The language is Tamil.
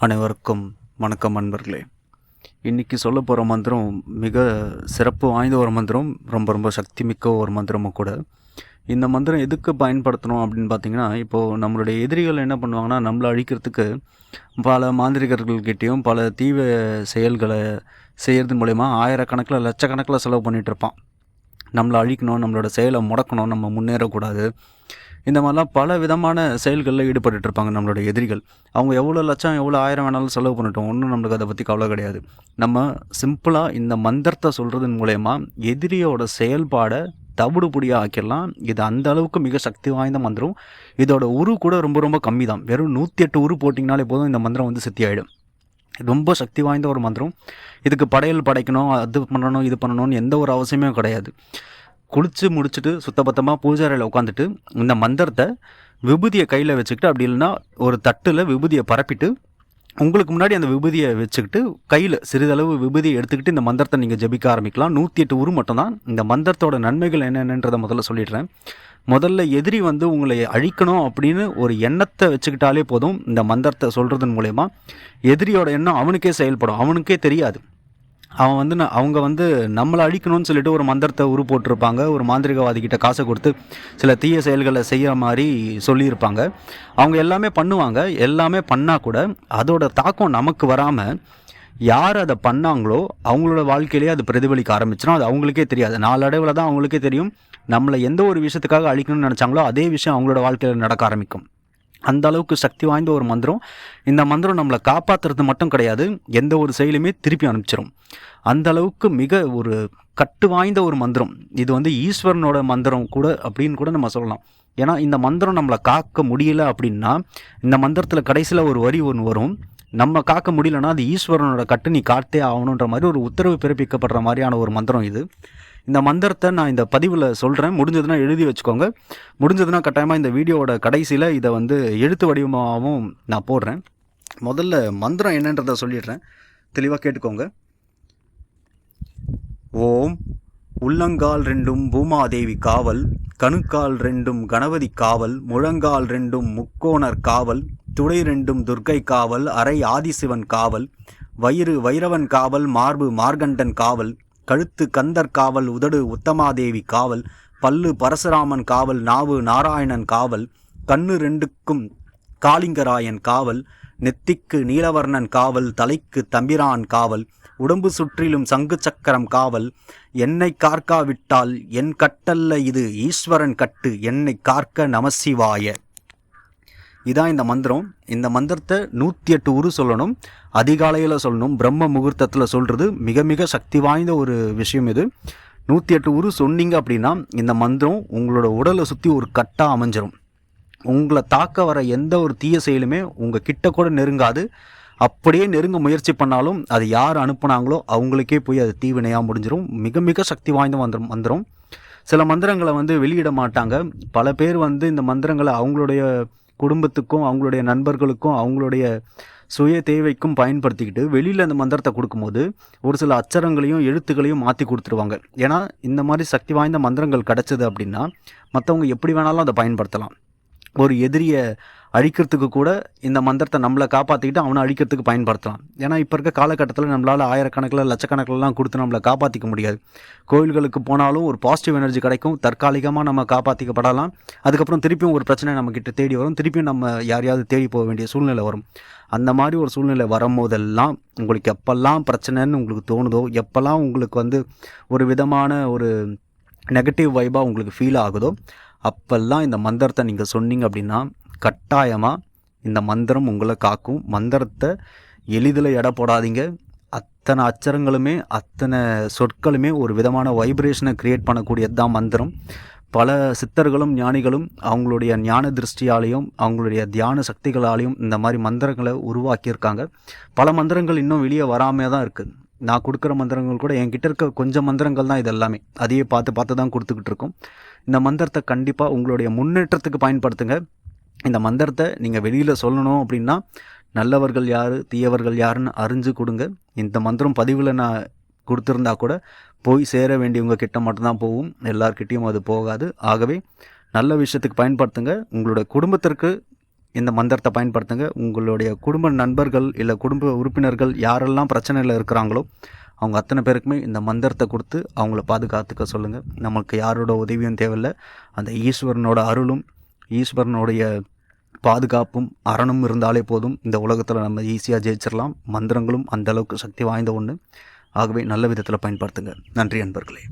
அனைவருக்கும் வணக்கம் நண்பர்களே இன்றைக்கி சொல்ல போகிற மந்திரம் மிக சிறப்பு வாய்ந்த ஒரு மந்திரம் ரொம்ப ரொம்ப சக்தி மிக்க ஒரு மந்திரமும் கூட. இந்த மந்திரம் எதுக்கு பயன்படுத்தணும் அப்படின்னு பார்த்தீங்கன்னா இப்போது நம்மளுடைய எதிரிகள் என்ன பண்ணுவாங்கன்னா நம்மளை அழிக்கிறதுக்கு பல மாந்திரிகர்கள்கிட்டையும் பல தீவ செயல்களை செய்கிறது மூலயமா ஆயிரக்கணக்கில் லட்சக்கணக்கில் செலவு பண்ணிகிட்டு இருப்பான். நம்மளை அழிக்கணும் நம்மளோட செயலை முடக்கணும் நம்ம முன்னேறக்கூடாது. இந்த மாதிரிலாம் பல விதமான செயல்களில் ஈடுபட்டு இருப்பாங்க நம்மளோட எதிரிகள். அவங்க எவ்வளோ லட்சம் எவ்வளோ ஆயிரம் வேணாலும் செலவு பண்ணிட்டோம். ஒன்றும் நம்மளுக்கு அதை பற்றி கவலை கிடையாது. நம்ம சிம்பிளாக இந்த மந்திரத்தை சொல்கிறதன் மூலயமா எதிரியோட செயல்பாடை தவிடுபொடியாக ஆக்கிடலாம். இது அந்த அளவுக்கு மிக சக்தி வாய்ந்த மந்திரம். இதோட உரு கூட ரொம்ப ரொம்ப கம்மி தான் வெறும் நூற்றி எட்டு உரு போட்டிங்கனாலே போதும் இந்த மந்திரம் வந்து சித்தி ஆகிடும் ரொம்ப சக்தி வாய்ந்த ஒரு மந்திரம். இதுக்கு படையல் படைக்கணும் அது பண்ணணும் இது பண்ணணும்னு எந்த ஒரு அவசியமே கிடையாது. குளித்து முடிச்சுட்டு சுத்தபத்தமாக பூஜாரையில் உட்காந்துட்டு இந்த மந்திரத்தை விபூதியை கையில் வச்சுக்கிட்டு அப்படி இல்லைன்னா ஒரு தட்டில் விபூதியை பரப்பிட்டு உங்களுக்கு முன்னாடி அந்த விபூதியை வச்சுக்கிட்டு கையில் சிறிதளவு விபூதியை எடுத்துக்கிட்டு இந்த மந்திரத்தை நீங்கள் ஜெபிக்க ஆரம்பிக்கலாம். நூற்றி எட்டு உரு மட்டும்தான். இந்த மந்திரத்தோட நன்மைகள் என்னென்னன்றதை முதல்ல சொல்லிடுறேன். முதல்ல எதிரி வந்து உங்களை அழிக்கணும் அப்படின்னு ஒரு எண்ணத்தை வச்சுக்கிட்டாலே போதும் இந்த மந்திரத்தை சொல்கிறதன் மூலயமா எதிரியோட எண்ணம் அவனுக்கே செயல்படும் அவனுக்கே தெரியாது. அவன் வந்து நான் அவங்க வந்து நம்மளை அழிக்கணும்னு சொல்லிட்டு ஒரு மந்திரத்தை உரு போட்டிருப்பாங்க ஒரு மாந்திரிகவாதிக்கிட்ட காசை கொடுத்து சில தீய செயல்களை செய்கிற மாதிரி சொல்லியிருப்பாங்க. அவங்க எல்லாமே பண்ணுவாங்க எல்லாமே பண்ணால் கூட அதோட தாக்கம் நமக்கு வராமல் யார் அதை பண்ணாங்களோ அவங்களோட வாழ்க்கையிலேயே அது பிரதிபலிக்க ஆரம்பிச்சிடும் அது அவங்களுக்கே தெரியாது. நாளடைவில் தான் அவங்களுக்கே தெரியும். நம்மளை எந்த ஒரு விஷயத்துக்காக அழிக்கணும்னு நினச்சாங்களோ அதே விஷயம் அவங்களோட வாழ்க்கையில் நடக்க ஆரம்பிக்கும். அந்த அளவுக்கு சக்தி வாய்ந்த ஒரு மந்திரம். இந்த மந்திரம் நம்மளை காப்பாற்றுறது மட்டும் கிடையாது எந்த ஒரு செயலுமே திருப்பி அனுப்பிச்சிடும் அந்த அளவுக்கு மிக ஒரு கட்டு வாய்ந்த ஒரு மந்திரம். இது வந்து ஈஸ்வரனோட மந்திரம் கூட அப்படின்னு கூட நம்ம சொல்லலாம். ஏன்னா இந்த மந்திரம் நம்மளை காக்க முடியல அப்படின்னா இந்த மந்திரத்தில் கடைசியில் ஒரு வரி ஒன்று வரும். நம்ம காக்க முடியலன்னா அது ஈஸ்வரனோட கட்டு நீ காத்தே ஆகணுன்ற மாதிரி ஒரு உத்தரவு பிறப்பிக்கப்படுற மாதிரியான ஒரு மந்திரம் இது. இந்த மந்திரத்தை நான் இந்த பதிவில் சொல்கிறேன் முடிஞ்சதுன்னா எழுதி வச்சுக்கோங்க. முடிஞ்சதுன்னா கட்டாயமாக இந்த வீடியோவோட கடைசியில் இதை வந்து எழுத்து வடிவமாகவும் நான் போடுறேன். முதல்ல மந்திரம் என்னன்றதை சொல்லிடுறேன். தெளிவாக கேட்டுக்கோங்க. ஓம் உள்ளங்கால் ரெண்டும் பூமாதேவி காவல் கணுக்கால் ரெண்டும் கணபதி காவல் முழங்கால் ரெண்டும் முக்கோணர் காவல் துடை ரெண்டும் துர்க்கை காவல் அரை ஆதிசிவன் காவல் வயிறு வைரவன் காவல் மார்பு மார்கண்டன் காவல் கழுத்து கந்தர் காவல் உதடு உத்தமாதேவி காவல் பல்லு பரசுராமன் காவல் நாவு நாராயணன் காவல் கண்ணு ரெண்டுக்கும் காளிங்கராயன் காவல் நெத்திக்கு நீலவர்ணன் காவல் தலைக்கு தம்பிரான் காவல் உடம்பு சுற்றிலும் சங்கு சக்கரம் காவல் என்னை கார்க்காவிட்டால் என் கட்டல்ல இது ஈஸ்வரன் கட்டு என்னை கார்க்க நமசிவாய இதான் இந்த மந்திரம். இந்த மந்திரத்தை நூற்றி எட்டு உரு சொல்லணும். அதிகாலையில் சொல்லணும். பிரம்ம முகூர்த்தத்தில் சொல்கிறது மிக மிக சக்தி வாய்ந்த ஒரு விஷயம் இது. நூற்றி எட்டு உரு சொன்னீங்க அப்படின்னா இந்த மந்திரம் உங்களோட உடலை சுற்றி ஒரு கட்டாக அமைஞ்சிடும் உங்களை தாக்க வர எந்த ஒரு தீய செயலுமே உங்கள் கிட்ட கூட நெருங்காது. அப்படியே நெருங்க முயற்சி பண்ணாலும் அது யார் அனுப்புனாங்களோ அவங்களுக்கே போய் அது தீவினையாக முடிஞ்சிடும் மிக மிக சக்தி வாய்ந்த மந்திரம் மந்திரம். சில மந்திரங்களை வந்து வெளியிட மாட்டாங்க. பல பேர் வந்து இந்த மந்திரங்களை அவங்களுடைய குடும்பத்துக்கும் அவங்களுடைய நண்பர்களுக்கும் அவங்களுடைய சுய தேவைக்கும் பயன்படுத்திக்கிட்டு வெளியில் அந்த மந்திரத்தை கொடுக்கும்போது ஒரு சில அச்சரங்களையும் எழுத்துக்களையும் மாற்றி கொடுத்துருவாங்க. ஏன்னா இந்த மாதிரி சக்தி வாய்ந்த மந்திரங்கள் கிடச்சிது அப்படின்னா மற்றவங்க எப்படி வேணாலும் அதை பயன்படுத்தலாம். ஒரு எதிரியை அழிக்கிறதுக்கு கூட இந்த மந்திரத்தை நம்மளை காப்பாற்றிக்கிட்டு அவனை அழிக்கிறதுக்கு பயன்படுத்தலாம். ஏன்னா இப்போ இருக்க காலகட்டத்தில் நம்மளால் ஆயிரக்கணக்கில் லட்சக்கணக்கிலலாம் கொடுத்து நம்மளை காப்பாற்றிக்க முடியாது. கோயில்களுக்கு போனாலும் ஒரு பாசிட்டிவ் எனர்ஜி கிடைக்கும். தற்காலிகமாக நம்ம காப்பாற்றிக்கப்படலாம் அதுக்கப்புறம் திருப்பியும் ஒரு பிரச்சனை நம்மக்கிட்ட தேடி வரும். திருப்பியும் நம்ம யாரையாவது தேடி போக வேண்டிய சூழ்நிலை வரும். அந்த மாதிரி ஒரு சூழ்நிலை வரும்போதெல்லாம் உங்களுக்கு எப்பெல்லாம் பிரச்சனைன்னு உங்களுக்கு தோணுதோ எப்போல்லாம் உங்களுக்கு வந்து ஒரு விதமான ஒரு நெகட்டிவ் வைபாக உங்களுக்கு ஃபீல் ஆகுதோ அப்போல்லாம் இந்த மந்திரத்தை நீங்கள் சொன்னீங்க அப்படின்னா கட்டாயமாக இந்த மந்திரம் உங்களை காக்கும். மந்திரத்தை எளிதில் எடை போடாதீங்க. அத்தனை அச்சரங்களுமே அத்தனை சொற்களுமே ஒரு விதமான வைப்ரேஷனை க்ரியேட் பண்ணக்கூடியது தான் மந்திரம். பல சித்தர்களும் ஞானிகளும் அவங்களுடைய ஞான திருஷ்டியாலையும் அவங்களுடைய தியான சக்திகளாலையும் இந்த மாதிரி மந்திரங்களை உருவாக்கியிருக்காங்க. பல மந்திரங்கள் இன்னும் வெளியே வராமல் தான் இருக்குது நான் கொடுக்குற மந்திரங்கள் கூட என்கிட்ட இருக்க கொஞ்சம் மந்திரங்கள் தான் இது எல்லாமே. அதையே பார்த்து பார்த்து தான் கொடுத்துக்கிட்டு இருக்கோம். இந்த மந்திரத்தை கண்டிப்பாக உங்களுடைய முன்னேற்றத்துக்கு பயன்படுத்துங்க. இந்த மந்திரத்தை நீங்கள் வெளியில் சொல்லணும் அப்படின்னா நல்லவர்கள் யார் தீயவர்கள் யாருன்னு அறிஞ்சு கொடுங்க. இந்த மந்திரம் பதிவில் நான் கொடுத்துருந்தா கூட போய் சேர வேண்டியவங்க கிட்ட மட்டும்தான் போகும். எல்லார்கிட்டேயும் அது போகாது. ஆகவே நல்ல விஷயத்துக்கு பயன்படுத்துங்க. உங்களோட குடும்பத்திற்கு இந்த மந்திரத்தை பயன்படுத்துங்க. உங்களுடைய குடும்ப நண்பர்கள் இல்லை குடும்ப உறுப்பினர்கள் யாரெல்லாம் பிரச்சனையில் இருக்கிறாங்களோ அவங்க அத்தனை பேருக்குமே இந்த மந்திரத்தை கொடுத்து அவங்கள பாதுகாத்துக்க சொல்லுங்கள் நமக்கு யாரோட உதவியும் தேவையில்லை. அந்த ஈஸ்வரனோட அருளும் ஈஸ்வரனுடைய பாதுகாப்பும் அரணும் இருந்தாலே போதும். இந்த உலகத்தில் நம்ம ஈஸியாக ஜெயிச்சிடலாம் மந்திரங்களும் அந்தளவுக்கு சக்தி வாய்ந்த ஒன்று ஆகவே நல்ல விதத்தில் பயன்படுத்துங்க. நன்றி அன்பர்களே.